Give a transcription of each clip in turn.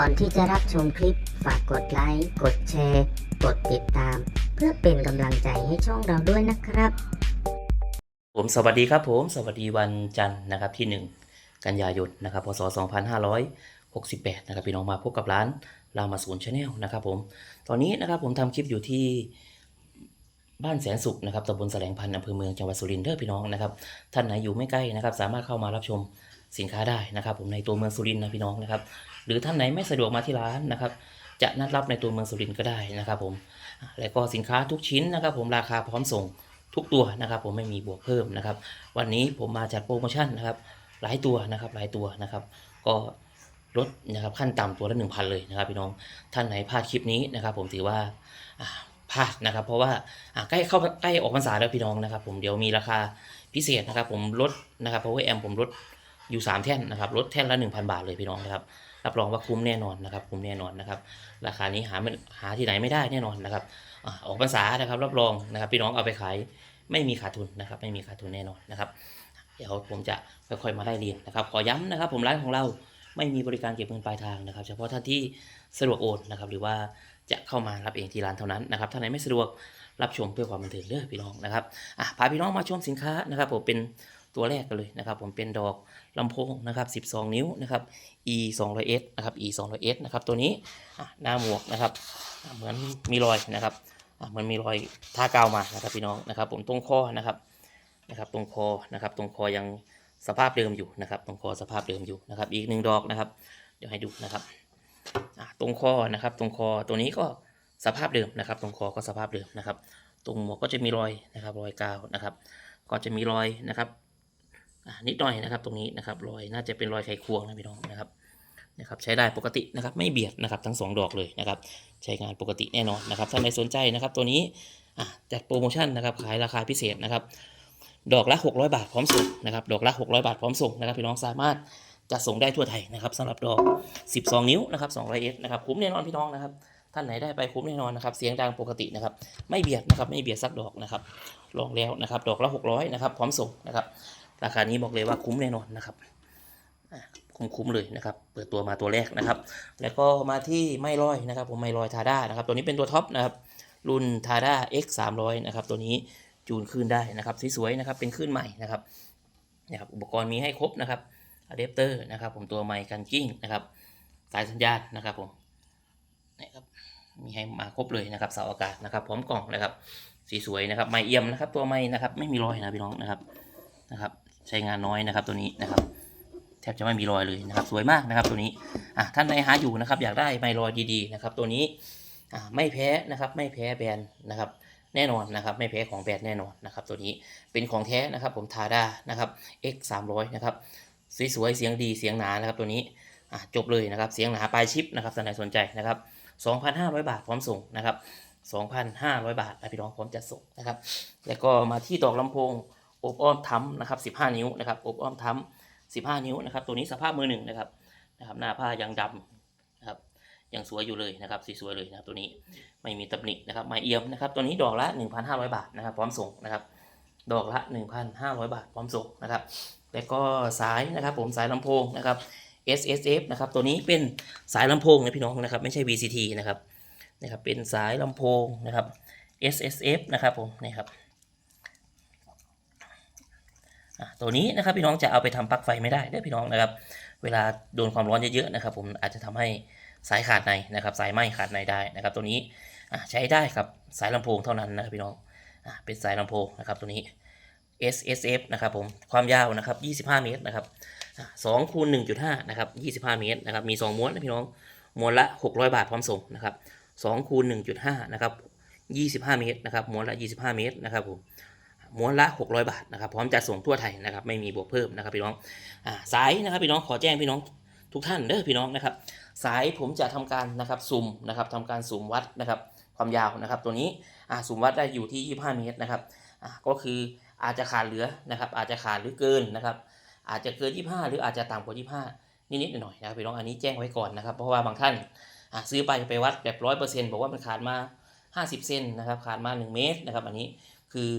ก่อนที่จะรับชมคลิป ฝากกดไลค์ กดแชร์ กดติดตาม เพื่อเป็นกำลังใจให้ช่องเราด้วยนะครับ ผมสวัสดีครับผมสวัสดีวันจันทร์นะครับที่ 1 กันยายนนะครับพศ 2568 นะครับพี่น้องมาพบกับร้านรามาศูนย์ชาแนลนะครับผมตอนนี้นะครับผมทำคลิปอยู่ที่บ้านแสนสุขนะครับตำบลแสลงพันธ์อำเภอเมืองจังหวัดสุรินทร์เด้อพี่น้องนะครับท่านไหนอยู่ไม่ใกล้นะครับ สามารถเข้ามารับชมสินค้าได้นะครับ ผมในตัวเมืองสุรินทร์นะพี่น้องนะครับ หรือท่านไหนไม่สะดวกมาที่ร้านนะครับ จะนัดรับในตัวเมืองสุรินทร์ก็ได้นะครับผมและก็สินค้าทุกชิ้นนะครับ ผมราคาพร้อมส่งทุกตัวนะครับ ผมไม่มีบวกเพิ่มนะครับ วันนี้ผมมาจัดโปรโมชั่นนะครับหลายตัวนะครับหลายตัวนะครับ ก็ลดนะครับขั้นต่ำตัวละ1,000เลยนะครับพี่น้องท่านไหนพลาดคลิปนี้นะครับ ผมถือว่าพลาดนะครับ เพราะว่าอ่าใกล้เข้าใกล้ออกพรรษาแล้วพี่น้องนะครับ ผมเดี๋ยวมีราคาพิเศษนะครับ ผมลดนะครับ power amp ผมลดอยู่ 3 แท่นนะครับลดแท่นละ 1,000 บาทเลยพี่น้องนะครับ รับรองว่าคุ้มแน่นอนนะครับ คุ้มแน่นอนนะครับ ราคานี้หาไม่หาที่ไหนไม่ได้แน่นอนนะครับออกพรรษานะครับ รับรองนะครับ พี่น้องเอาไปขายไม่มีขาดทุนนะครับ ไม่มีขาดทุนแน่นอนนะครับ เดี๋ยวผมจะค่อยๆมาไล่เรียงนะครับ ขอย้ำนะครับ ผมร้านของเราไม่มีบริการเก็บเงินปลายทางนะครับ เฉพาะท่านที่สะดวกโอนนะครับ หรือว่าจะเข้ามารับเองที่ร้านเท่านั้นนะครับท่านไหนไม่สะดวกรับชมเพื่อความบันเทิงเด้อพี่น้องนะครับอะพาพี่น้องมาชมสินค้านะครับผมเป็น ตัวแรกกันเลยนะครับ ผมเป็นดอกลำโพงนะครับ 12 นิ้วนะครับ e 2 0 0 s นะครับ e 2 0 0 s นะครับ ตัวนี้หน้าหมวกนะครับ เหมือนมีรอยนะครับอะมันมีรอยทากาวมานะครับพี่น้องนะครับ ผมตรงคอนะครับนะครับตรงคอนะครับ ตรงคอยังสภาพเดิมอยู่นะครับ ตรงคอสภาพเดิมอยู่นะครับ อีกหนึ่งดอกนะครับ เดี๋ยวให้ดูนะครับตรงคอนะครับ ตรงคอตัวนี้ก็สภาพเดิมนะครับ ตรงคอก็สภาพเดิมนะครับ ตรงหมวกก็จะมีรอยนะครับ รอยกาวนะครับ ก็จะมีรอยนะครับ นิดหน่อยนะครับตรงนี้นะครับรอยน่าจะเป็นรอยไขควงนะพี่น้องนะครับนะครับ ใช้ได้ปกตินะครับไม่เบียดนะครับทั้งสองดอกเลยนะครับ ใช้งานปกติแน่นอนนะครับท่านใดสนใจนะครับ ตัวนี้อะจัดโปรโมชั่นนะครับขายราคาพิเศษนะครับ ดอกละ 600 บาทพร้อมส่งนะครับ ดอกละ 600 บาทพร้อมส่งนะครับพี่น้องสามารถจะส่งได้ทั่วไทยนะครับสำหรับดอก 12 นิ้วนะครับ200เอสนะครับคุ้มแน่นอนพี่น้องนะครับ ท่านไหนได้ไปคุ้มแน่นอนนะครับ เสียงดังปกตินะครับ ไม่เบียดนะครับไม่เบียดสักดอกนะครับ ลองแล้วนะครับ ดอกละ 600นะครับพร้อมส่งนะครับ ราคานี้บอกเลยว่าคุ้มแน่นอนนะครับอะคุ้มๆเลยนะครับ เปิดตัวมาตัวแรกนะครับ แล้วก็มาที่ไม่ลอยนะครับ ผมไม่ลอยทาด้านะครับ ตัวนี้เป็นตัวท็อปนะครับ รุ่นทาด้า X 3 0 0นะครับ ตัวนี้จูนขึ้นได้นะครับ สวยๆนะครับ เป็นขึ้นใหม่นะครับ นะครับ อุปกรณ์มีให้ครบนะครับอะแดปเตอร์นะครับ ผมตัวไมค์กันกิ้งนะครับ สายสัญญาณนะครับผม นะครับ มีให้มาครบเลยนะครับ เสาอากาศนะครับ พร้อมกล่องนะครับสีสวยนะครับ ไมเอี่ยมนะครับ ตัวไมค์นะครับ ไม่มีรอยนะพี่น้องนะครับ นะครับ ใช้งานน้อยนะครับตัวนี้นะครับ แทบจะไม่มีรอยเลยนะครับ สวยมากนะครับตัวนี้อะท่านใดหาอยู่นะครับ อยากได้ไมค์รอยดีๆนะครับ ตัวนี้อะไม่แพ้นะครับ ไม่แพ้แบรนด์นะครับ แน่นอนนะครับ ไม่แพ้ของแบรนด์แน่นอนนะครับ ตัวนี้เป็นของแท้นะครับ ผมทาด้านะครับ X 3 0 0นะครับสวยๆเสียงดีเสียงหนานะครับ ตัวนี้อะจบเลยนะครับ เสียงหนาปลายชิปนะครับท่านใดสนใจนะครับ2,500 บาทพร้อมส่งนะครับ 2,500 บาทนะพี่น้องพร้อมจัดส่งนะครับ แล้วก็มาที่ดอกลำโพง อบอ้อมทั้มนะครับ 15 นิ้วนะครับอบอ้อมทั้ม15 นิ้วนะครับ ตัวนี้สภาพมือหนึ่งนะครับนะครับหน้าผ้ายังดำนะครับยังสวยอยู่เลยนะครับสวยๆเลยนะครับตัวนี้ไม่มีตำหนินะครับไม้เอี่ยมนะครับตัวนี้ดอกละ 1,500 บาทนะครับ พร้อมส่งนะครับ ดอกละ 1,500 บาท พร้อมส่งนะครับแล้วก็สายนะครับผมสายลำโพงนะครับ S S F นะครับตัวนี้เป็นสายลำโพงนะพี่น้องนะครับ ไม่ใช่ V C T นะครับนะครับเป็นสายลำโพงนะครับ S S F นะครับผมนี่ครับ ตัวนี้นะครับพี่น้องจะเอาไปทำปลั๊กไฟไม่ได้เด้พี่น้องนะครับ เวลาโดนความร้อนเยอะๆนะครับ ผมอาจจะทำให้สายขาดในนะครับ สายไหมขาดในได้นะครับ ตัวนี้ใช้ได้ครับสายลำโพงเท่านั้นนะครับพี่น้องอเป็นสายลำโพงนะครับตัวนี้ S S F นะครับผมความยาวนะครับ 25 เมตรนะครับสองคูณ1.5นะครับ25 เมตรนะครับมี 2 ม้วนนะพี่น้องม้วนละ 600 บาทพร้อมส่งนะครับ2คูณ1.5นะครับ25 เมตรนะครับม้วนละ 25 เมตรนะครับผม ม้วนละ 600 บาทนะครับพร้อมจัดส่งทั่วไทยนะครับไม่มีบวกเพิ่มนะครับพี่น้องอสายนะครับพี่น้องขอแจ้งพี่น้องทุกท่านเด้อพี่น้องนะครับ สายผมจะทำการนะครับสุ่มนะครับทำการสุ่มวัดนะครับความยาวนะครับ ตัวนี้สุ่มวัดได้อยู่ที่ 25 เมตรนะครับก็คืออาจจะขาดเหลือนะครับ อาจจะขาดหรือเกินนะครับอาจจะเกิน 25 หรืออาจจะต่ำกว่า 25 นิดๆหน่อยๆนะครับพี่น้องอันนี้แจ้งไว้ก่อนนะครับ เพราะว่าบางท่านซื้อไปไปวัดแบบร้อยเปอร์เซ็นต์บอกว่ามันขาดมา 50 เซนนะครับขาดมา 1 เมตรนะครับ อันนี้คือ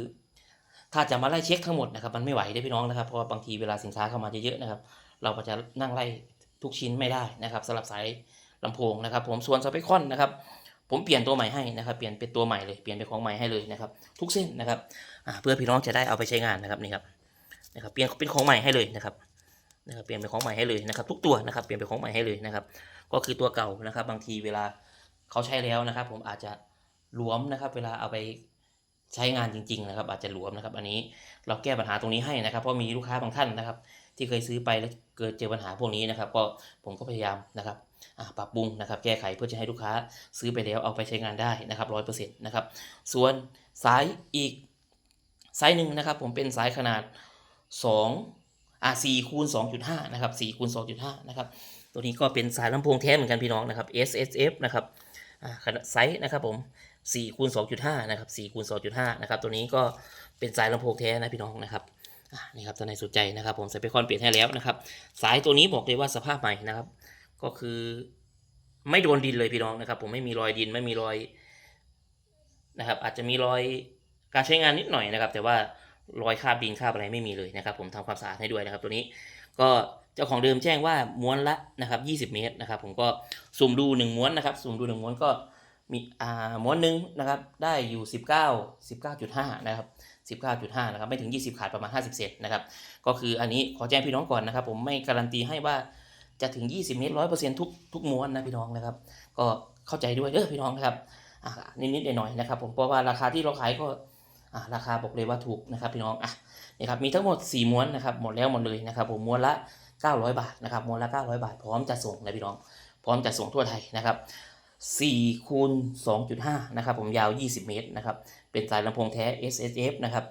ถ้าจะมาไล่เช็คทั้งหมดนะครับมันไม่ไหวได้พี่น้องนะครับ เพราะว่าบางทีเวลาสินค้าเข้ามาเยอะๆนะครับ เราก็จะนั่งไล่ทุกชิ้นไม่ได้นะครับสำหรับสายลำโพงนะครับ ผมส่วนสเปคคอนนะครับผมเปลี่ยนตัวใหม่ให้นะครับ เปลี่ยนเป็นตัวใหม่เลยเปลี่ยนเป็นของใหม่ให้เลยนะครับ ทุกเส้นนะครับเพื่อพี่น้องจะได้เอาไปใช้งานนะครับนี่ครับนะครับเปลี่ยนเป็นของใหม่ให้เลยนะครับนะครับเปลี่ยนเป็นของใหม่ให้เลยนะครับ ทุกตัวนะครับเปลี่ยนเป็นของใหม่ให้เลยนะครับ ก็คือตัวเก่านะครับ บางทีเวลาเขาใช้แล้วนะครับ ผมอาจจะหลวมนะครับ เวลาเอาไป ใช้งานจริงๆนะครับ อาจจะหลวมนะครับ อันนี้เราแก้ปัญหาตรงนี้ให้นะครับ เพราะมีลูกค้าบางท่านนะครับ ที่เคยซื้อไปแล้วเกิดเจอปัญหาพวกนี้นะครับ ก็ผมก็พยายามนะครับปรับปรุงนะครับ แก้ไขเพื่อจะให้ลูกค้าซื้อไปแล้วเอาไปใช้งานได้นะครับร้อยเปอร์เซ็นต์นะครับ ส่วนสายอีกสายหนึ่งนะครับ ผมเป็นสายขนาด2อ่า4คูณ2.5นะครับ4คูณ2.5นะครับ ตัวนี้ก็เป็นสายลำโพงแท้เหมือนกันพี่น้องนะครับ S S F นะครับอ่าขนาดไซส์นะครับผม 4คูณ2.5นะครับ4คูณ2.5นะครับตัวนี้ก็เป็นสายลำโพงแท้นะพี่น้องนะครับนี่ครับท่านในสนใจนะครับ ผมสเปคอนเปลี่ยนให้แล้วนะครับ สายตัวนี้บอกเลยว่าสภาพใหม่นะครับ ก็คือไม่โดนดินเลยพี่น้องนะครับ ผมไม่มีรอยดินไม่มีรอยนะครับ อาจจะมีรอยการใช้งานนิดหน่อยนะครับ แต่ว่ารอยคาบดินคาบอะไรไม่มีเลยนะครับ ผมทำความสะอาดให้ด้วยนะครับ ตัวนี้ก็เจ้าของเดิมแจ้งว่าม้วนละนะครับ 20 เมตรนะครับ ผมก็สุ่มดู1ม้วนนะครับ สุ่มดู1ม้วนก็ มีอ่าม้วนหนึ่งนะครับได้อยู่ 19 19.5 นะครับ 19.5 นะครับไม่ถึง 20 ขาดประมาณ 50 เซนนะครับ ก็คืออันนี้ขอแจ้งพี่น้องก่อนนะครับ ผมไม่การันตีให้ว่าจะถึง 20 เมตร 100%ทุกทุกม้วนนะพี่น้องนะครับ ก็เข้าใจด้วยเด้อพี่น้องนะครับอะนิดๆหน่อยๆนะครับ ผมเพราะว่าราคาที่เราขายก็อะราคาบอกเลยว่าถูกนะครับพี่น้องอะนี่ครับมีทั้งหมด 4 ม้วนนะครับหมดแล้วหมดเลยนะครับ ผมม้วนละ 900 บาทนะครับม้วนละ 900 บาท พร้อมจะส่งนะพี่น้อง พร้อมจะส่งทั่วไทยนะครับ 4คูณ2.5 นะครับ ผมยาว 20 เมตรนะครับ เป็นสายลำโพงแท้ S S F นะครับ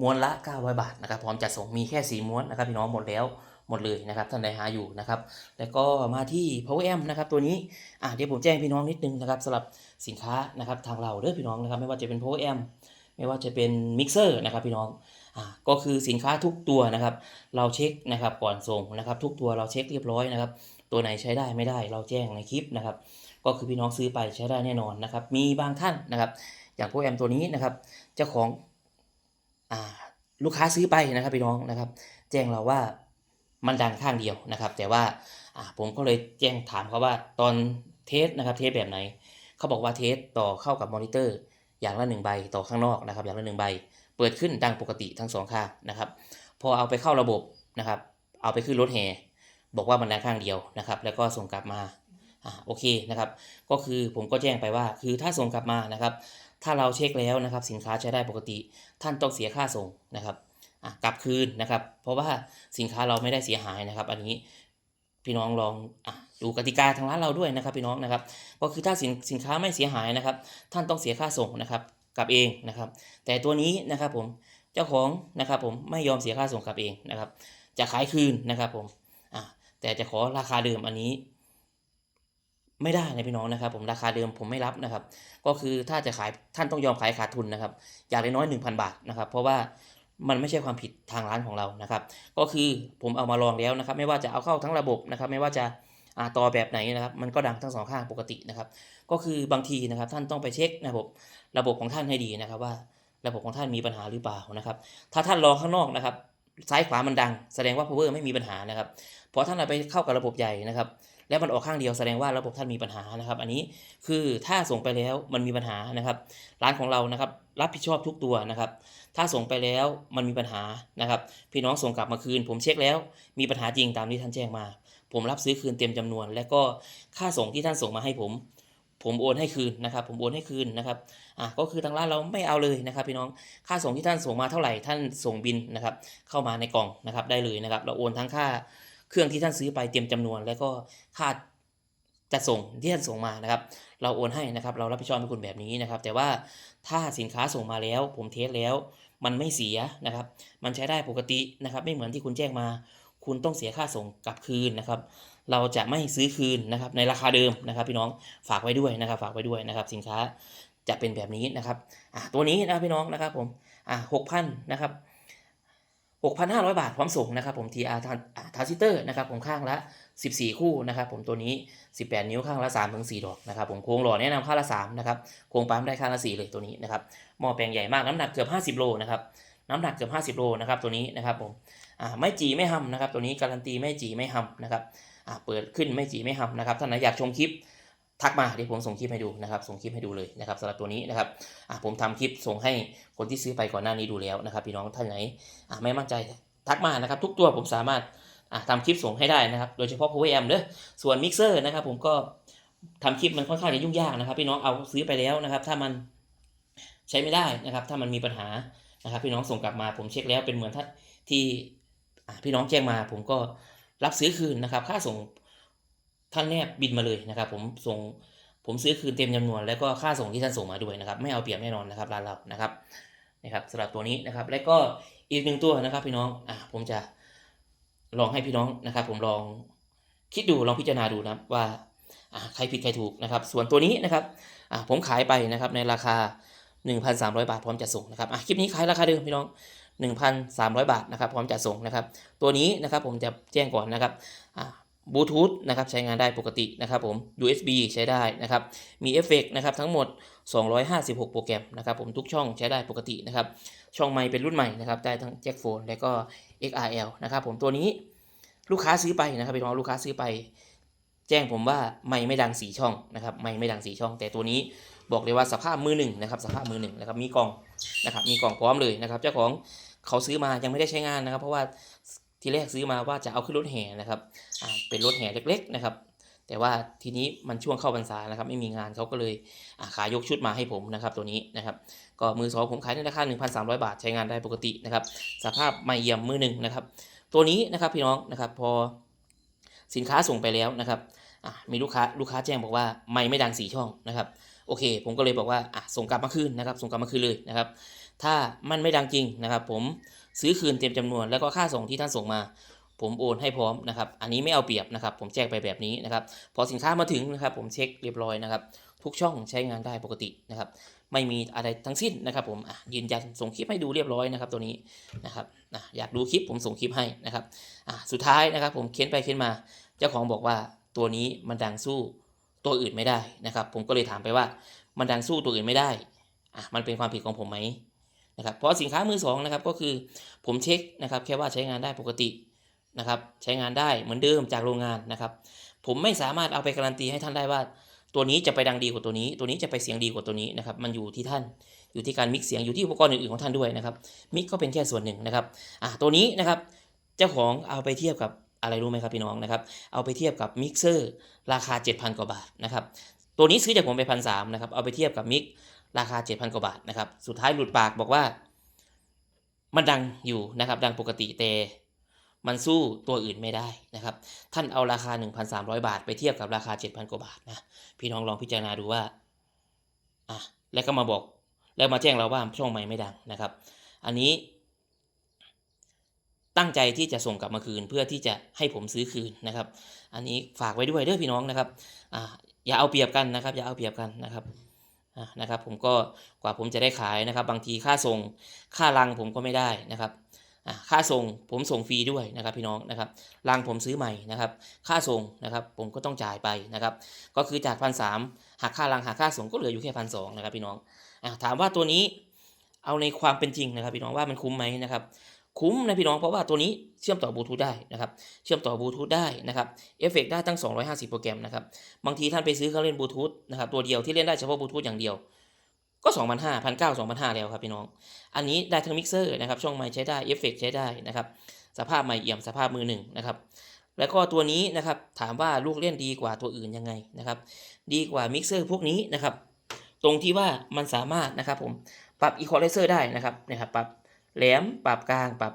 ม้วนละ 900 บาทนะครับ พร้อมจัดส่ง มีแค่ 4 ม้วนนะครับพี่น้องหมดแล้วหมดเลยนะครับ ท่านใดหาอยู่นะครับ แล้วก็มาที่ Power Amp นะครับ ตัวนี้ อะเดี๋ยวผมแจ้งพี่น้องนิดนึงนะครับสำหรับสินค้านะครับทางเราเด้อพี่น้องนะครับ ไม่ว่าจะเป็น Power Amp ไม่ว่าจะเป็นมิกเซอร์นะครับพี่น้องอ่าก็คือสินค้าทุกตัวนะครับ เราเช็คนะครับก่อนส่งนะครับ ทุกตัวเราเช็คเรียบร้อยนะครับ ตัวไหนใช้ได้ไม่ได้เราแจ้งในคลิปนะครับ ก็คือพี่น้องซื้อไปใช้ได้แน่นอนนะครับ มีบางท่านนะครับ อย่างพวกแอมตัวนี้นะครับเจ้าของอ่าลูกค้าซื้อไปนะครับพี่น้องนะครับ แจ้งเราว่ามันดังข้างเดียวนะครับ แต่ว่าผมก็เลยแจ้งถามเขาว่าตอนเทสนะครับเทสแบบไหน เขาบอกว่าเทสต่อเข้ากับมอนิเตอร์อย่างละหนึ่งใบต่อข้างนอกนะครับ อย่างละหนึ่งใบ เปิดขึ้นดังปกติทั้งสองข้างนะครับ พอเอาไปเข้าระบบนะครับ เอาไปขึ้นรถแห่บอกว่ามันดังข้างเดียวนะครับ แล้วก็ส่งกลับมา อ่าโอเคนะครับ ก็คือผมก็แจ้งไปว่า คือถ้าส่งกลับมานะครับ ถ้าเราเช็คแล้วนะครับ สินค้าใช้ได้ปกติ ท่านต้องเสียค่าส่งนะครับอะกลับคืนนะครับ เพราะว่าสินค้าเราไม่ได้เสียหายนะครับ อันนี้พี่น้องลองอดูกติกาทางร้านเราด้วยนะครับพี่น้องนะครับ ก็คือถ้าสินสินค้าไม่เสียหายนะครับ ท่านต้องเสียค่าส่งนะครับกลับเองนะครับ แต่ตัวนี้นะครับผมเจ้าของนะครับผมไม่ยอมเสียค่าส่งกลับเองนะครับ จะขายคืนนะครับผมอะแต่จะขอราคาเดิมอันนี้ ไม่ได้นะพี่น้องนะครับ ผมราคาเดิมผมไม่รับนะครับ ก็คือถ้าจะขายท่านต้องยอมขายขาดทุนนะครับ อย่างน้อยหนึ่งพันบาทนะครับ เพราะว่ามันไม่ใช่ความผิดทางร้านของเรานะครับ ก็คือผมเอามาลองแล้วนะครับ ไม่ว่าจะเอาเข้าทั้งระบบนะครับ ไม่ว่าจะอาต่อแบบไหนนะครับมันก็ดังทั้งสองข้างปกตินะครับ ก็คือบางทีนะครับท่านต้องไปเช็คระบบระบบของท่านให้ดีนะครับ ว่าระบบของท่านมีปัญหาหรือเปล่านะครับ ถ้าท่านลองข้างนอกนะครับ ซ้ายขวามันดัง แสดงว่า power ไม่มีปัญหานะครับพอท่านเอาไปเข้ากับระบบใหญ่นะครับ แล้วมันออกข้างเดียวแสดงว่าระบบท่านมีปัญหานะครับ อันนี้คือถ้าส่งไปแล้วมันมีปัญหานะครับ ร้านของเรานะครับ รับผิดชอบทุกตัวนะครับ ถ้าส่งไปแล้วมันมีปัญหานะครับ พี่น้องส่งกลับมาคืน ผมเช็คแล้ว มีปัญหาจริงตามที่ท่านแจ้งมา ผมรับซื้อคืนเต็มจำนวน และก็ค่าส่งที่ท่านส่งมาให้ผม ผมโอนให้คืนนะครับ ผมโอนให้คืนนะครับอะก็คือทางร้านเราไม่เอาเลยนะครับ พี่น้องค่าส่งที่ท่านส่งมาเท่าไหร่ท่านส่งบินนะครับ เข้ามาในกล่องนะครับได้เลยนะครับ เราโอนทั้งค่า เครื่องที่ท่านซื้อไปเต็มจำนวน และก็ค่าจะส่งที่ท่านส่งมานะครับ เราโอนให้นะครับ เรารับผิดชอบให้คุณแบบนี้นะครับ แต่ว่าถ้าสินค้าส่งมาแล้ว ผมเทสแล้ว มันไม่เสียนะครับ มันใช้ได้ปกตินะครับ ไม่เหมือนที่คุณแจ้งมา คุณต้องเสียค่าส่งกลับคืนนะครับ เราจะไม่ซื้อคืนนะครับ ในราคาเดิมนะครับ พี่น้องฝากไว้ด้วยนะครับ ฝากไว้ด้วยนะครับ สินค้าจะเป็นแบบนี้นะครับอะตัวนี้นะพี่น้องนะครับผมอะหกพันนะครับ 6,500 บาทพร้อมส่งนะครับผม TR ทานทาซิเตอร์นะครับผมข้างละ 14 คู่นะครับผมตัวนี้ 18 นิ้วข้างละ3ถึง4ดอกนะครับผมโครงหล่อแนะนำข้างละ 3 นะครับโครงปั๊มได้ข้างละ 4 เลยตัวนี้นะครับหม้อแปลงใหญ่มากน้ำหนักเกือบ 50 โลนะครับน้ำหนักเกือบ 50 โลนะครับตัวนี้นะครับผมไม่จีไม่หำนะครับตัวนี้การันตีไม่จีไม่หำนะครับเปิดขึ้นไม่จีไม่หำนะครับท่านไหนอยากชมคลิป ทักมาเดี๋ยวผมส่งคลิปให้ดูนะครับส่งคลิปให้ดูเลยนะครับสำหรับตัวนี้นะครับอะผมทำคลิปส่งให้คนที่ซื้อไปก่อนหน้านี้ดูแล้วนะครับ พี่น้องท่านไหนอะไม่มั่นใจทักมานะครับ ทุกตัวผมสามารถอะทำคลิปส่งให้ได้นะครับ โดยเฉพาะ Power Amp เด้อส่วนมิกเซอร์นะครับ ผมก็ทำคลิปมันค่อนข้างจะยุ่งยากนะครับ พี่น้องเอาซื้อไปแล้วนะครับ ถ้ามันใช้ไม่ได้นะครับ ถ้ามันมีปัญหานะครับ พี่น้องส่งกลับมาผมเช็คแล้วเป็นเหมือนท่านที่อะพี่น้องแจ้งมา ผมก็รับซื้อคืนนะครับ ค่าส่ง ท่านแนบบินมาเลยนะครับ ผมส่งผมซื้อคืนเต็มจำนวนแล้วก็ค่าส่งที่ท่านส่งมาด้วยนะครับ ไม่เอาเปรียบแน่นอนนะครับร้านเรานะครับนะครับสำหรับตัวนี้นะครับ แล้วก็อีกหนึ่งตัวนะครับพี่น้องอะผมจะลองให้พี่น้องนะครับ ผมลองคิดดูลองพิจารณาดูนะครับว่าอะใครผิดใครถูกนะครับ ส่วนตัวนี้นะครับอะผมขายไปนะครับในราคา 1,300 บาทพร้อมจัดส่งนะครับอะคลิปนี้ขายราคาเดิมพี่น้อง 1,300 บาทนะครับพร้อมจัดส่งนะครับ ตัวนี้นะครับผมจะแจ้งก่อนนะครับ บลูทูธนะครับใช้งานได้ปกตินะครับผม USB ใช้ได้นะครับมีเอฟเฟกต์นะครับทั้งหมด 256 โปรแกรมนะครับผมทุกช่องใช้ได้ปกตินะครับช่องไมค์เป็นรุ่นใหม่นะครับได้ทั้งแจ็คโฟนและก็ XRL นะครับผมตัวนี้ลูกค้าซื้อไปนะครับพี่น้องลูกค้าซื้อไป แจ้งผมว่าไม่ไม่ดังสีช่องนะครับไม่ไม่ดังสีช่อง แต่ตัวนี้บอกเลยว่าสภาพมือหนึ่งนะครับสภาพมือหนึ่งนะครับมีกล่องนะครับมีกล่องพร้อมเลยนะครับเจ้าของเขาซื้อมายังไม่ได้ใช้งานนะครับ เพราะว่าทีแรกซื้อมาว่าจะเอาขึ้นรถแห่นะครับ เป็นรถแห่เล็กๆนะครับ แต่ว่าทีนี้มันช่วงเข้าพรรษานะครับ ไม่มีงานเขาก็เลยาขายยกชุดมาให้ผมนะครับ ตัวนี้นะครับ ก็มือสองผมขายในราคา 1,300 บาทใช้งานได้ปกตินะครับ สภาพไม่เยี่ยมมือหนึ่งนะครับ ตัวนี้นะครับพี่น้องนะครับพอสินค้าส่งไปแล้วนะครับมีลูกค้าลูกค้าแจ้งบอกว่าไม่ไม่ดังสีช่องนะครับโอเค ผมก็เลยบอกว่าอะส่งกลับมาคืนนะครับ ส่งกลับมาคืนเลยนะครับ ถ้ามันไม่ดังจริงนะครับ ผมซื้อคืนเต็มจำนวนแล้วก็ค่าส่งที่ท่านส่งมา ผมโอนให้พร้อมนะครับ อันนี้ไม่เอาเปรียบนะครับ ผมแจ้งไปแบบนี้นะครับ พอสินค้ามาถึงนะครับ ผมเช็คเรียบร้อยนะครับ ทุกช่องใช้งานได้ปกตินะครับ ไม่มีอะไรทั้งสิ้นนะครับ ผมยืนยันส่งคลิปให้ดูเรียบร้อยนะครับ ตัวนี้นะครับอยากดูคลิปผมส่งคลิปให้นะครับสุดท้ายนะครับ ผมเค้นไปเค้นมา เจ้าของบอกว่าตัวนี้มันดังสู้ตัวอื่นไม่ได้นะครับ ผมก็เลยถามไปว่า มันดังสู้ตัวอื่นไม่ได้อะมันเป็นความผิดของผมไหมนะครับเพราะสินค้ามือสองนะครับก็คือผมเช็คนะครับ แค่ว่าใช้งานได้ปกติ นะครับใช้งานได้เหมือนเดิมจากโรงงานนะครับ ผมไม่สามารถเอาไปการันตีให้ท่านได้ว่า ตัวนี้จะไปดังดีกว่าตัวนี้ ตัวนี้จะไปเสียงดีกว่าตัวนี้นะครับมันอยู่ที่ท่านอยู่ที่การมิกซ์เสียงอยู่ที่อุปกรณ์อื่นๆของท่านด้วยนะครับมิกก็เป็นแค่ส่วนหนึ่งนะครับอะตัวนี้นะครับเจ้าของเอาไปเทียบกับอะไรรู้ไหมครับพี่น้องนะครับเอาไปเทียบกับมิกเซอร์ราคา 7,000 กว่าบาทนะครับตัวนี้ซื้อจากผมไปพันสามนะครับเอาไปเทียบกับมิกราคา 7,000 กว่าบาทนะครับสุดท้ายหลุดปากบอกว่า มันดังอยู่นะครับดังปกติแต่ มันสู้ตัวอื่นไม่ได้นะครับ ท่านเอาราคา 1,300 บาท ไปเทียบกับราคา 7,000 กว่าบาทนะ พี่น้องลองพิจารณาดูว่า อะ แล้วก็มาบอก แล้วมาแจ้งเราว่าช่องใหม่ไม่ดังนะครับ อันนี้ ตั้งใจที่จะส่งกลับมาคืนเพื่อที่จะให้ผมซื้อคืนนะครับ อันนี้ฝากไว้ด้วยเด้อพี่น้องนะครับ อ่า อย่าเอาเปรียบกันนะครับ อย่าเอาเปรียบกันนะครับอ่านะครับผมก็กว่าผมจะได้ขายนะครับ บางทีค่าส่งค่าลังผมก็ไม่ได้นะครับ ค่าส่งผมส่งฟรีด้วยนะครับพี่น้องนะครับลังผมซื้อใหม่นะครับ ค่าส่งนะครับผมก็ต้องจ่ายไปนะครับ ก็คือจากพันสามหักค่าลังหักค่าส่งก็เหลืออยู่แค่พันสองนะครับพี่น้องอถามว่าตัวนี้เอาในความเป็นจริงนะครับ พี่น้องว่ามันคุ้มไหมนะครับคุ้มนะพี่น้องเพราะว่าตัวนี้เชื่อมต่อบลูทูธได้นะครับ เชื่อมต่อบลูทูธได้นะครับเอฟเฟกได้ตั้ง 250 โปรแกรมนะครับ บางทีท่านไปซื้อเครื่องเล่นบลูทูธนะครับตัวเดียวที่เล่นได้เฉพาะบลูทูธอย่างเดียว ก็2 5 0 0 1 9 0 0 2,500 แล้วครับพี่น้อง อันนี้ได้ทั้งมิกเซอร์นะครับ ช่องไมค์ใช้ได้เอฟเฟกใช้ได้นะครับ สภาพไมค์เอี่ยมสภาพมือหนึ่งนะครับ แล้วก็ตัวนี้นะครับถามว่าลูกเล่นดีกว่าตัวอื่นยังไงนะครับ ดีกว่ามิกเซอร์พวกนี้นะครับ ตรงที่ว่ามันสามารถนะครับผมปรับอีควอไลเซอร์ได้นะครับนะครับ ปรับแหลมปรับกลางปรับ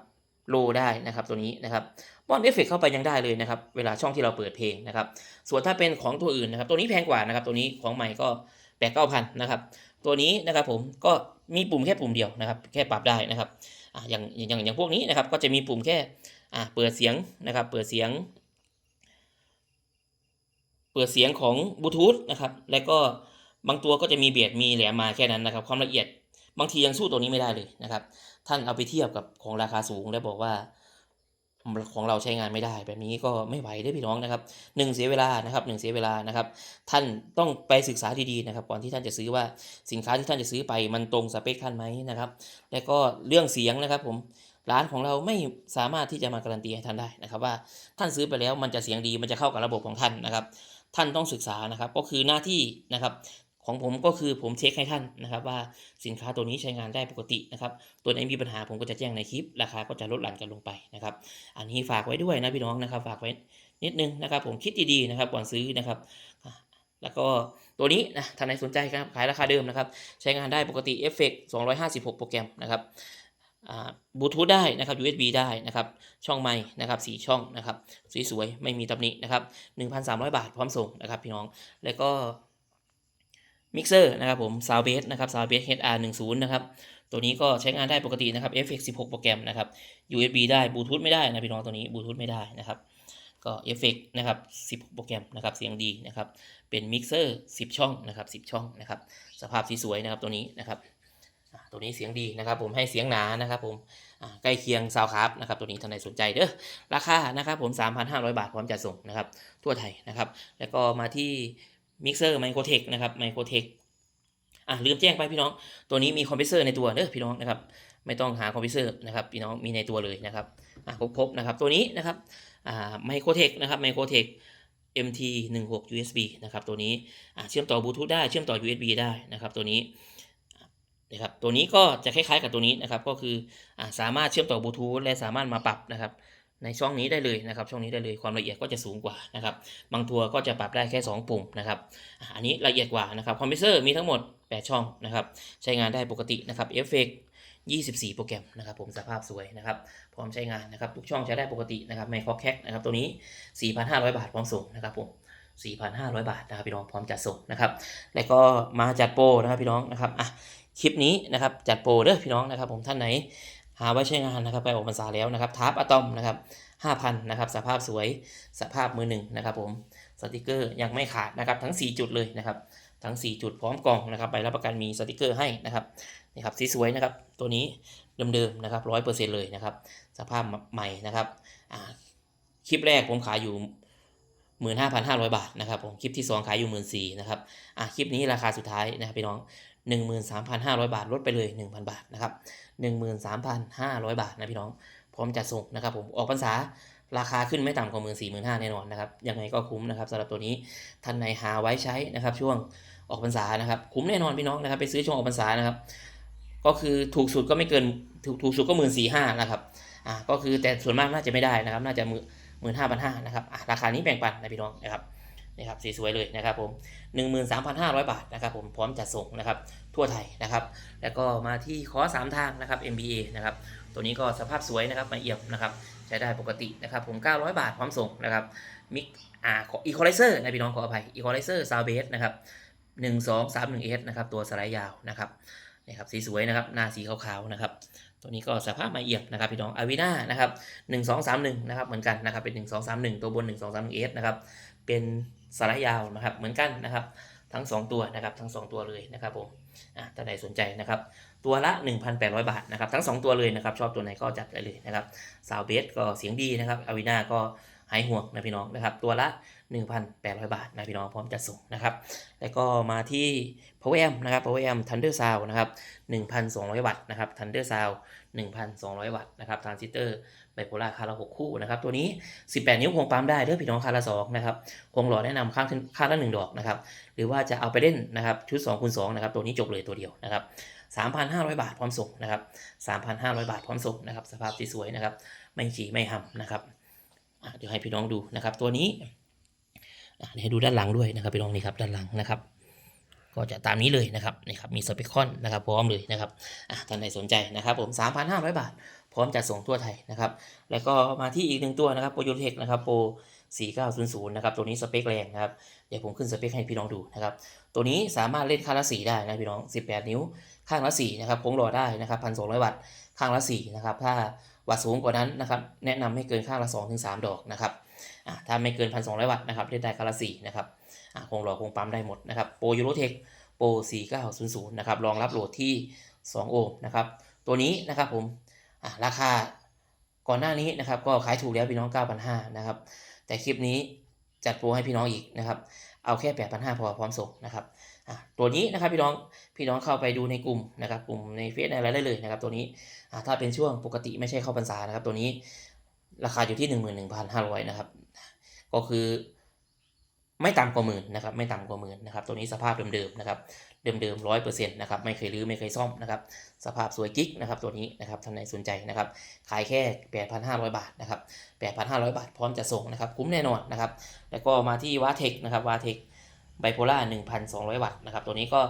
โลได้นะครับตัวนี้นะครับป้อนเอฟเฟกเข้าไปยังได้เลยนะครับ เวลาช่องที่เราเปิดเพลงนะครับ ส่วนถ้าเป็นของตัวอื่นนะครับ ตัวนี้แพงกว่านะครับ ตัวนี้ของใหม่ก็แปดเก้าพันนะครับ ตัวนี้นะครับผมก็มีปุ่มแค่ปุ่มเดียวนะครับ แค่ปรับได้นะครับออย่างอย่างอย่างพวกนี้นะครับ ก็จะมีปุ่มแค่เปิดเสียงนะครับ เปิดเสียง เปิดเสียงของบลูทูธนะครับ แล้วก็บางตัวก็จะมีเบียดมีแหลมมาแค่นั้นนะครับ ความละเอียดบางทียังสู้ตัวนี้ไม่ได้เลยนะครับ ท่านเอาไปเทียบกับของราคาสูงแล้วบอกว่า ของเราใช้งานไม่ได้ แบบนี้ก็ไม่ไหวเด้พี่น้องนะครับหนึ่งเสียเวลานะครับหนึ่งเสียเวลานะครับ ท่านต้องไปศึกษาดีๆนะครับ ก่อนที่ท่านจะซื้อว่าสินค้าที่ท่านจะซื้อไปมันตรงสเปคท่านไหมนะครับ แล้วก็เรื่องเสียงนะครับผมร้านของเราไม่สามารถที่จะมาการันตีให้ท่านได้นะครับ ว่าท่านซื้อไปแล้วมันจะเสียงดีมันจะเข้ากับระบบของท่านนะครับ ท่านต้องศึกษานะครับ ก็คือหน้าที่นะครับ ของผมก็คือผมเช็คให้ท่านนะครับ ว่าสินค้าตัวนี้ใช้งานได้ปกตินะครับ ตัวไหนมีปัญหาผมก็จะแจ้งในคลิป ราคาก็จะลดหลั่นกันลงไปนะครับ อันนี้ฝากไว้ด้วยนะพี่น้องนะครับ ฝากไว้นิดนึงนะครับ ผมคิดดีๆนะครับก่อนซื้อนะครับแล้วก็ตัวนี้นะท่านไหนสนใจครับขายราคาเดิมนะครับ ใช้งานได้ปกติเอฟเฟกต์256โปรแกรมนะครับบลูทูธได้นะครับ USB ได้นะครับ ช่องไม้นะครับสีช่องนะครับสวยๆไม่มีตำหนินะครับ 1,300 บาทพร้อมส่งนะครับพี่น้อง แล้วก็ มิกเซอร์นะครับผมซาวเบสนะครับซาวเบส HR10 นะครับตัวนี้ก็ใช้งานได้ปกตินะครับ FX 16 โปรแกรมนะครับ USB ได้บลูทูธไม่ได้นะพี่น้องตัวนี้บลูทูธไม่ได้นะครับก็ FX นะครับ16โปรแกรมนะครับเสียงดีนะครับเป็นมิกเซอร์10 ช่องนะครับ10 ช่องนะครับสภาพสีสวยนะครับตัวนี้นะครับตัวนี้เสียงดีนะครับผมให้เสียงหนานะครับผมใกล้เคียงซาวครับนะครับตัวนี้ท่านใดสนใจเด้อราคานะครับผม 3,500 บาทพร้อมจัดส่งนะครับทั่วไทยนะครับแล้วก็มาที่ มิกเซอร์ไมโครเทคนะครับไมโครเทคอะลืมแจ้งไปพี่น้อง ตัวนี้มีคอมเพรสเซอร์ในตัวเด้อพี่น้องนะครับ ไม่ต้องหาคอมเพรสเซอร์นะครับพี่น้องมีในตัวเลยนะครับอะครบๆนะครับ ตัวนี้นะครับอ่าไมโครเทคนะครับไมโครเทค MT 1 6 USB นะครับตัวนี้อะเชื่อมต่อบลูทูธได้เชื่อมต่อ USB ได้นะครับตัวนี้นะครับตัวนี้ก็จะคล้ายๆกับตัวนี้นะครับก็คืออะสามารถเชื่อมต่อบลูทูธและสามารถมาปรับนะครับ ในช่องนี้ได้เลยนะครับ ช่องนี้ได้เลยความละเอียดก็จะสูงกว่านะครับ บางตัวก็จะปรับได้แค่ 2 ปุ่มนะครับอันนี้ละเอียดกว่านะครับคอมเพรสเซอร์มีทั้งหมด 8 ช่องนะครับ ใช้งานได้ปกตินะครับเอฟเฟก24 โปรแกรมนะครับผมสภาพสวยนะครับพร้อมใช้งานนะครับทุกช่องใช้ได้ปกตินะครับไม่คอกแคกนะครับตัวนี้ 4,500 บาทพร้อมส่งนะครับผม4,500 บาทนะครับพี่น้องพร้อมจัดส่งนะครับ แล้วก็มาจัดโปรนะครับพี่น้องนะครับอะคลิปนี้นะครับจัดโปรเด้อพี่น้องนะครับ ผมท่านไหน หาไว้ใช้งานนะครับไปออกพรรษาแล้วนะครับทาร์ปอะตอมนะครับ5,000นะครับสภาพสวยสภาพมือหนึ่งนะครับผมสติกเกอร์ยังไม่ขาดนะครับทั้ง 4 จุดเลยนะครับทั้ง 4 จุดพร้อมกล่องนะครับใบรับประกันมีสติกเกอร์ให้นะครับนี่ครับสีสวยนะครับตัวนี้เดิมๆนะครับร้อยเปอร์เซ็นต์เลยนะครับสภาพใหม่นะครับคลิปแรกผมขายอยู่15,500บาทนะครับผมคลิปที่2ขายอยู่14,000นะครับอะคลิปนี้ราคาสุดท้ายนะครับพี่น้อง13,500บาทลดไปเลย1,000บาทนะครับ 13,500 บาทนะพี่น้อง พร้อมจัดส่งนะครับผมออกพรรษาราคาขึ้นไม่ต่ำกว่า 14,500แน่นอนนะครับยังไงก็คุ้มนะครับสำหรับตัวนี้ท่านไหนหาไว้ใช้นะครับ ช่วงออกพรรษานะครับ คุ้มแน่นอนพี่น้องนะครับ ไปซื้อช่วงออกพรรษานะครับ ก็คือถูกสุดก็ไม่เกินถูกถูกสุดก็หมื่นสี่ห้านะครับอ่าก็คือแต่ส่วนมากน่าจะไม่ได้นะครับ น่าจะหมื่นหมื่นห้าพันห้านะครับอ่าราคานี้แบ่งปันนะพี่น้องนะครับนี่ครับสีสวยเลยนะครับผมหนึ่งหมื่นสามพันห้าร้อยบาทนะครับผมพร้อมจัดส่งนะครับ ทั่วไทยนะครับ แล้วก็มาที่คอสามทางนะครับ MBA นะครับ ตัวนี้ก็สภาพสวยนะครับมาเอี่ยมนะครับ ใช้ได้ปกตินะครับ ผม 900 บาทพร้อมส่งนะครับ มิกอ่าอีคอไลเซอร์นะพี่น้องขออภัยอีคอไลเซอร์ซาวเบสนะครับ1 2 3 1 s นะครับ ตัวสไลด์ยาวนะครับนี่ครับสีสวยนะครับหน้าสีขาวๆนะครับ ตัวนี้ก็สภาพมาเอี่ยมนะครับพี่น้องอาวิน่านะครับ1 2 3 1นะครับเหมือนกันนะครับเป็น1 2 3 1ตัวบน1 2 3 1 s นะครับเป็นสไลด์ยาวนะครับเหมือนกันนะครับ ทั้ง 2 ตัวนะครับทั้ง 2 ตัวเลยนะครับผมอ่าถ้าใดสนใจนะครับตัวละ 1,800 บาทนะครับทั้ง 2 ตัวเลยนะครับชอบตัวไหนก็จัดได้เลยนะครับซาวเบสก็เสียงดีนะครับอาวิน่าก็หายห่วงนะพี่น้องนะครับตัวละ 1,800 บาทนะพี่น้องพร้อมจัดส่งนะครับ แล้วก็มาที่ Power Amp นะครับ Power Amp Thunder Sound นะครับ 1,200 วัตต์นะครับ Thunder Sound 1,200 วัตต์นะครับทรานซิสเตอร์ไบโพล่าคารา6คู่นะครับตัวนี้ 18 นิ้วคงปั๊มได้เด้อพี่น้องคารา2นะครับคงหล่อแนะนำข้างขึ้นข้างละ1ดอกนะครับหรือว่าจะเอาไปเล่นนะครับชุด2คูณ2นะครับตัวนี้จบเลยตัวเดียวนะครับ3,500 บาทพร้อมส่งนะครับ3,500 บาทพร้อมส่งนะครับสภาพดีสวยนะครับไม่ฉีไม่ห่ำนะครับเดี๋ยวให้พี่น้องดูนะครับตัวนี้ ให้ดูด้านหลังด้วยนะครับพี่น้องนี่ครับด้านหลังนะครับ ก็จะตามนี้เลยนะครับนี่ครับมีสเปคคอนนะครับพร้อมเลยนะครับท่านใดสนใจนะครับผม 3,500 บาท พร้อมจัดส่งทั่วไทยนะครับ แล้วก็มาที่อีกหนึ่งตัวนะครับโปรยูเทคนะครับโปร4900นะครับตัวนี้สเปคแรงนะครับเดี๋ยวผมขึ้นสเปคให้พี่น้องดูนะครับตัวนี้สามารถเล่นข้างละสีได้นะพี่น้อง 18 นิ้ว ข้างละ4นะครับโค้งหล่อได้นะครับ1,200วัตต์ข้างละ4นะครับถ้าวัตต์สูงกว่านั้นนะครับแนะนำให้เกินข้างละ2-3ถึง3ดอกนะครับ ถ้าไม่เกิน 1,200 วัตต์นะครับเล่นได้ข้างละ4นะครับอ่าคงหล่อคงปั๊มได้หมดนะครับโปรยูโรเทคโปร4900นะครับรองรับโหลดที่ 2 โอห์มนะครับตัวนี้นะครับผมอ่าราคาก่อนหน้านี้นะครับก็ขายถูกแล้วพี่น้อง 9,500นะครับแต่คลิปนี้จัดโปรให้พี่น้องอีกนะครับเอาแค่แปดพันห้าพอพร้อมส่งนะครับตัวนี้นะครับพี่น้องพี่น้องเข้าไปดูในกลุ่มนะครับกลุ่มในเฟซในอะไรได้เลยนะครับตัวนี้ถ้าเป็นช่วงปกติไม่ใช่เข้าพรรษานะครับตัวนี้ราคาอยู่ที่หนึ่งหมื่นหนึ่งพันห้าร้อยนะครับ ก็คือไม่ต่ำกว่าหมื่นนะครับไม่ต่ำกว่าหมื่นนะครับตัวนี้สภาพเดิมๆนะครับเดิมๆร้อยเปอร์เซ็นต์นะครับไม่เคยรื้อไม่เคยซ่อมนะครับสภาพสวยกิ๊กนะครับตัวนี้นะครับท่านใดสนใจนะครับขายแค่8,500บาทนะครับ8,500บาทพร้อมจะส่งนะครับคุ้มแน่นอนนะครับแล้วก็มาที่วาเทคนะครับวาเทคไบโพล่า1,200วัตต์นะครับตัวนี้ก็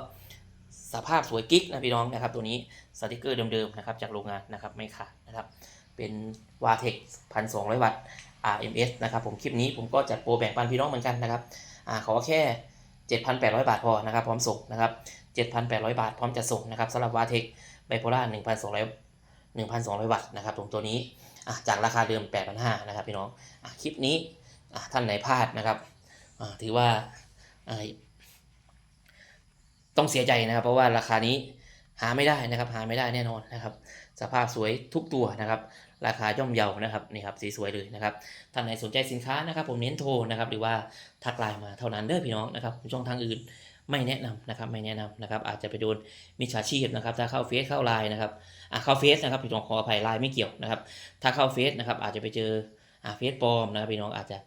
สภาพสวยกิ๊กนะพี่น้องนะครับตัวนี้สติกเกอร์เดิมๆนะครับจากโรงงานนะครับไม่ขาดนะครับเป็นวาเทค1,200วัตต์ RMS นะครับผมคลิปนี้ผมก็จัดโปรแบ่งปันพี่น้องเหมือนกันนะครับอ่าขอแค่ 7,800 บาทพอนะครับพร้อมส่งนะครับ 7,800 บาทพร้อมจะส่งนะครับสำหรับวาเทคไบโพล่า1,200 1,200 วัตต์นะครับตรงตัวนี้จากราคาเดิม 8,500นะครับพี่น้องอคลิปนี้ท่านไหนพลาดนะครับถือว่าต้องเสียใจนะครับ เพราะว่าราคานี้หาไม่ได้นะครับหาไม่ได้แน่นอนนะครับ สภาพสวยทุกตัวนะครับ ราคาย่อมเยานะครับนี่ครับสีสวยเลยนะครับท่านไหนสนใจสินค้านะครับ ผมเน้นโทรนะครับหรือว่าทักไลน์มาเท่านั้นเด้อพี่น้องนะครับช่องทางอื่นไม่แนะนำนะครับไม่แนะนำนะครับอาจจะไปโดนมิจฉาชีพนะครับถ้าเข้าเฟซเข้าไลน์นะครับอะเข้าเฟซนะครับพี่น้องขออภัยไลน์ไม่เกี่ยวนะครับถ้าเข้าเฟซนะครับอาจจะไปเจออะเฟซปลอมนะครับพี่น้องอาจจะ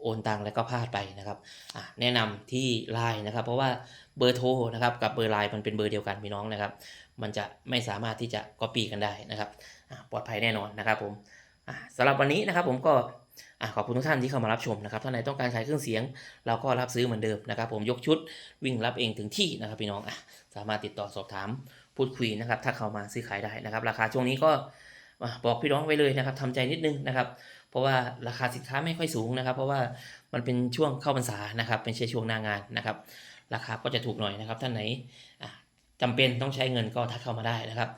โอนตังค์แล้วก็พลาดไปนะครับอะแนะนำที่ไลน์นะครับ เพราะว่า เบอร์โทรนะครับกับเบอร์ไลน์มันเป็นเบอร์เดียวกันพี่น้องนะครับ มันจะไม่สามารถที่จะ copy กันได้นะครับปลอดภัยแน่นอนนะครับผมสำหรับวันนี้นะครับผมก็ขอบคุณทุกท่านที่เข้ามารับชมนะครับท่านไหนต้องการขายเครื่องเสียง เราก็รับซื้อเหมือนเดิมนะครับ ผมยกชุดวิ่งรับเองถึงที่นะครับพี่น้องอสามารถติดต่อสอบถามพูดคุยนะครับ ถ้าเข้ามาซื้อขายได้นะครับ ราคาช่วงนี้ก็บอกพี่น้องไว้เลยนะครับทำใจนิดนึงนะครับ เพราะว่าราคาสินค้าไม่ค่อยสูงนะครับ เพราะว่ามันเป็นช่วงเข้าพรรษานะครับไม่ใช่ช่วงหน้างานนะครับ ราคาก็จะถูกหน่อยนะครับท่านไหนอะจำเป็นต้องใช้เงินก็ทักเข้ามาได้นะครับ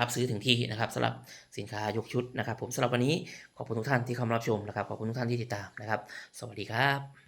รับซื้อถึงที่นะครับสำหรับสินค้ายกชุดนะครับ ผมสำหรับวันนี้ขอบคุณทุกท่านที่เข้ามารับชมนะครับขอบคุณทุกท่านที่ติดตามนะครับ สวัสดีครับ